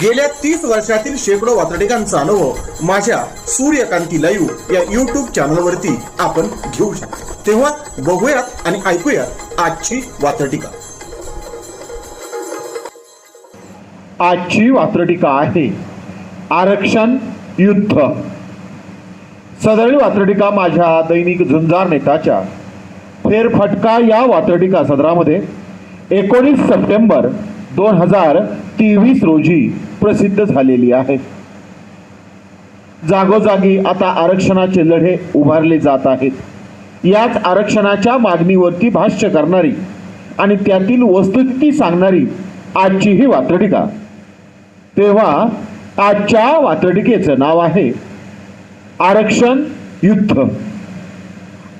गेल्या तीस वर्षातील शेकडो वातडिकांचा अनुभव माझ्या सूर्यकांती लाईव्ह या युट्यूब चॅनलवरती आपण घेऊ शकतो. तेव्हा बघूयात आणि ऐकूयात आजची वातडिका आजची वात्रटिका आहे आरक्षण युद्ध. सदरी वात्रटिका माझ्या दैनिक झुंजार नेताच्या फेरफटका या वात्रटिका सदरामध्ये एकोणीस सप्टेंबर दोन हजार तेवीस रोजी प्रसिद्ध झालेली आहे. जागोजागी आता आरक्षणाचे लढे उभारले जात आहेत. याच आरक्षणाच्या मागणीवरती भाष्य करणारी आणि त्यातील वस्तुस्थिती सांगणारी आजची ही वात्रटिका. तेव्हा आजच्या वात्रटिकेचं नाव आहे आरक्षण युद्ध.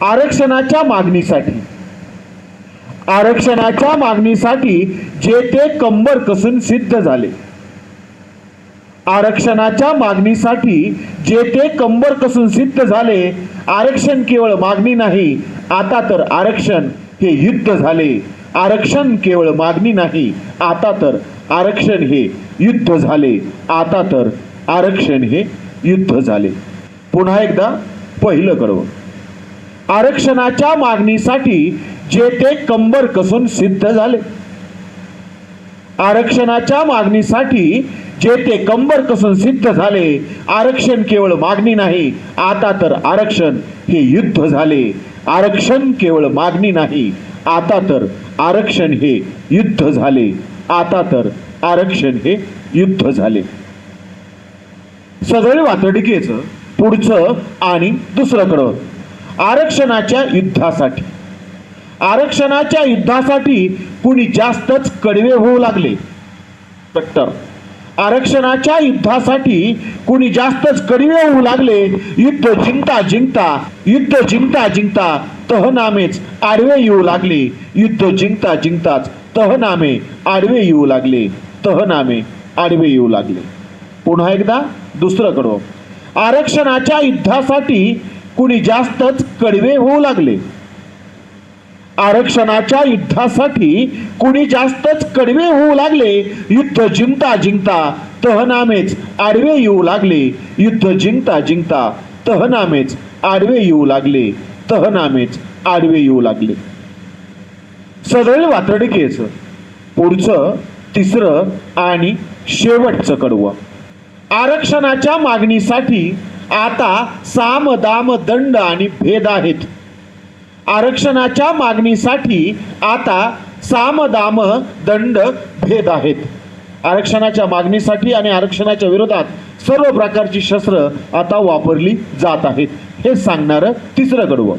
आरक्षणाच्या मागणीसाठी आरक्षणाच्या मागणीसाठी जे ते कंबर कसून सिद्ध झाले. आरक्षणाच्या मागणीसाठी जे ते कंबर कसून सिद्ध झाले आरक्षण केवळ मागणी नाही आता तर आरक्षण हे युद्ध झाले. आरक्षण केवळ मागणी नाही आता तर आरक्षण हे युद्ध झाले आता तर आरक्षण हे युद्ध झाले. पुन्हा एकदा पहिलं कडवं आरक्षणाच्या मागणीसाठी जे ते कंबर कसून सिद्ध झाले. आरक्षणाच्या मागणीसाठी जे ते कंबर कसून सिद्ध झाले आरक्षण केवळ मागणी नाही आता तर आरक्षण हे युद्ध झाले. आरक्षण केवळ मागणी नाही आता तर आरक्षण हे युद्ध झाले. आता तर आरक्षण हे युद्ध झाले. सगळे वातडिकेचं पुढचं आणि दुसरंकडं आरक्षणाच्या युद्धासाठी आरक्षणाच्या युद्धासाठी कुणी जास्तच कडवे होऊ लागले. कट्टर. आरक्षणाच्या युद्धासाठी कुणी जास्तच कडवे होऊ लागले. युद्ध जिंकता जिंकता युद्ध जिंकता जिंकता तहनामेच आडवे येऊ लागले. युद्ध जिंकता जिंकताच तहनामे आडवे येऊ लागले. तहनामे आडवे येऊ लागले. पुन्हा एकदा दुसरं कडवं आरक्षणाच्या युद्धासाठी कुणी जास्तच कडवे होऊ लागले. आरक्षणाच्या युद्धासाठी कुणी जास्तच कडवे होऊ लागले युद्ध जिंकता जिंकता तहनामेच आडवे येऊ लागले. युद्ध जिंकता जिंकता तहनामेच आडवे येऊ लागले. तहनामेच आडवे येऊ लागले. सदळ वातडकेच पुढचं तिसरं आणि शेवटचं कडवं. आरक्षणाच्या मागणीसाठी आता साम दाम दंड आणि भेद आहेत. आरक्षणाच्या मागणीसाठी आता सामदाम दंड भेद आहेत. आरक्षणाच्या मागणीसाठी आणि आरक्षणाच्या विरोधात सर्व प्रकारची शस्त्र आता वापरली जात आहेत. हे सांगणारं तिसरं कडवं.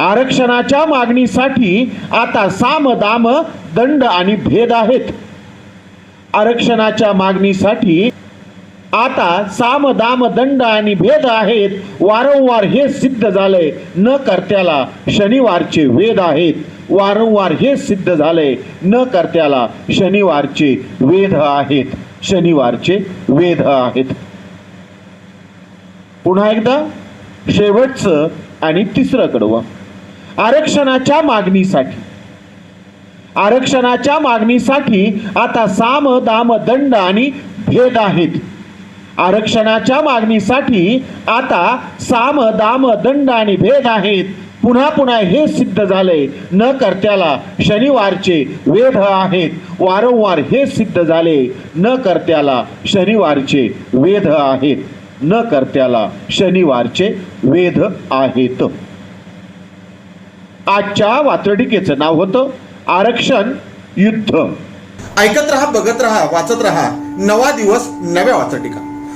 आरक्षणाच्या मागणीसाठी आता साम दाम दंड आणि भेद आहेत. आरक्षणाच्या मागणीसाठी आता साम दाम दंड आणि भेद आहेत. वारंवार हे सिद्ध झालंय न कर्त्याला शनिवारचे वेद आहेत. वारंवार हे सिद्ध झालंय न कर्त्याला शनिवारचे वेद आहेत. शनिवारचे वेद आहेत. पुन्हा एकदा शेवटचं आणि तिसरं कडवं आरक्षणाच्या मागणीसाठी. आरक्षणाच्या मागणीसाठी आता साम दाम दंड आणि भेद आहेत. आरक्षणाच्या मागणीसाठी आता साम दाम दंड आणि भेद आहेत. पुन्हा पुन्हा हे सिद्ध झाले न कर्त्याला शनिवारचे वेध आहेत. वारंवार हे सिद्ध झाले. न कर्त्याला शनिवारचे वेध आहेत. न कर्त्याला शनिवारचे वेध आहेत. आजच्या वात्रटिकेचं नाव होतं आरक्षण युद्ध. ऐकत रहा बघत रहा वाचत रहा. नवा दिवस नव्या वाचटिका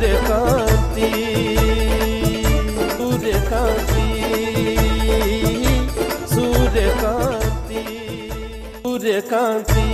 সুরে কান্তি সুরে কান্তি সুরে কান্তি সুরে কান্তি